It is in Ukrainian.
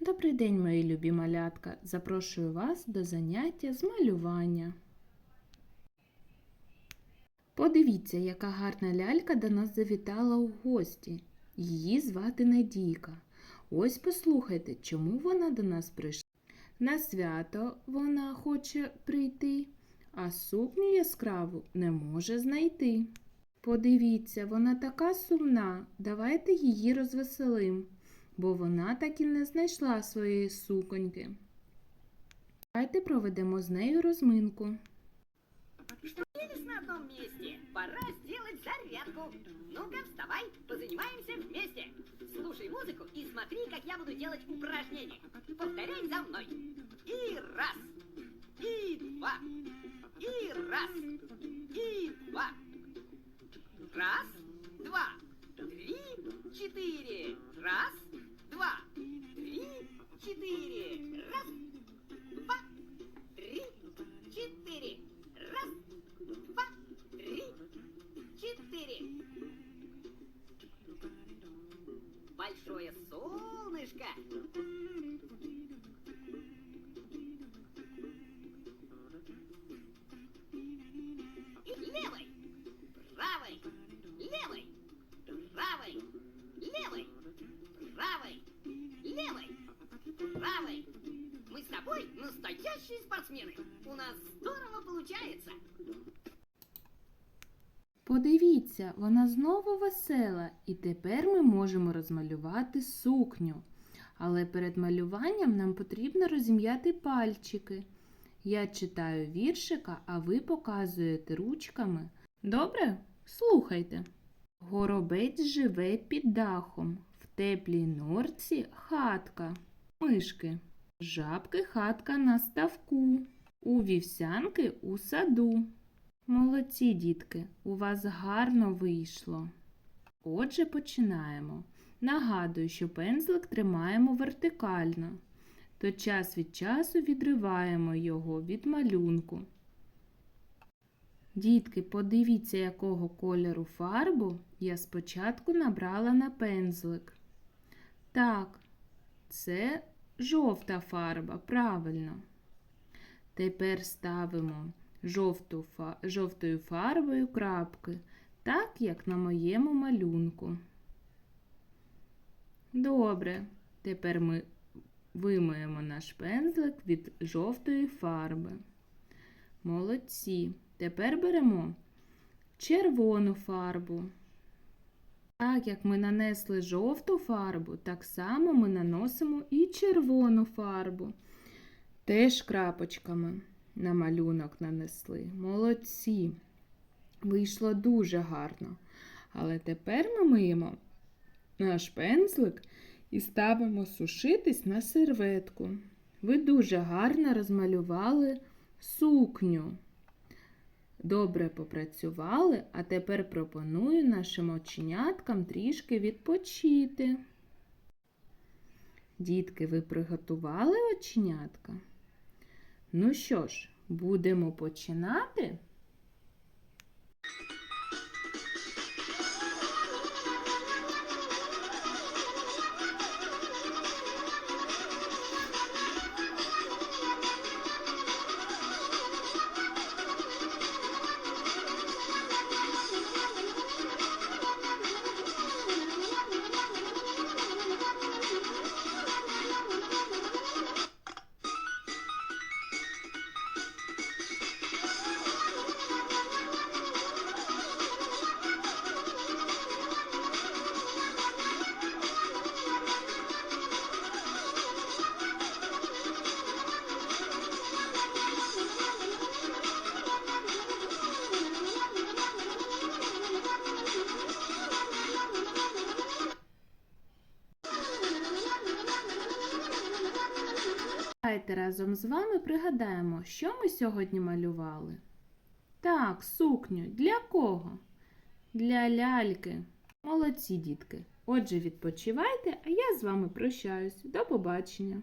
Добрий день, мої любі малятка! Запрошую вас до заняття з малювання. Подивіться, яка гарна лялька до нас завітала у гості. Її звати Надійка. Ось послухайте, чому вона до нас прийшла. На свято вона хоче прийти, а сукню яскраву не може знайти. Подивіться, вона така сумна. Давайте її розвеселим, бо вона так і не знайшла своєї суконьки. Давайте проведемо з нею розминку. На одном месте. Пора сделать зарядку. Ну-ка, вставай, позанимаемся вместе. Слушай музыку и смотри, как я буду делать упражнения. Повторяй за мной. И раз, и два, и раз, и два. Большое солнышко. Левой, правой, левой, правой, левой, правой, левой, правой. Мы с тобой настоящие спортсмены. У нас здорово получается. Подивіться, вона знову весела, і тепер ми можемо розмалювати сукню. Але перед малюванням нам потрібно розім'яти пальчики. Я читаю віршика, а ви показуєте ручками. Добре? Слухайте. Горобець живе під дахом, в теплій норці хатка, мишки, жабки хатка на ставку, у вівсянки у саду. Молодці, дітки, у вас гарно вийшло. Отже, починаємо. Нагадую, що пензлик тримаємо вертикально, то час від часу відриваємо його від малюнку. Дітки, подивіться, якого кольору фарбу я спочатку набрала на пензлик. Так, це жовта фарба, правильно. Тепер ставимо жовту, жовтою фарбою крапки, так як на моєму малюнку. Добре, тепер ми вимиємо наш пензлик від жовтої фарби. Молодці. Тепер беремо червону фарбу. Так як ми нанесли жовту фарбу, так само ми наносимо і червону фарбу. Теж крапочками на малюнок нанесли. Молодці. Вийшло дуже гарно. Але тепер ми миємо наш пензлик і ставимо сушитись на серветку. Ви дуже гарно розмалювали сукню. Добре попрацювали, а тепер пропоную нашим оченяткам трішки відпочити. Дітки, ви приготували оченятка? Ну що ж, будемо починати? Давайте разом з вами пригадаємо, що ми сьогодні малювали. Так, сукню. Для кого? Для ляльки. Молодці, дітки. Отже, відпочивайте, а я з вами прощаюсь. До побачення.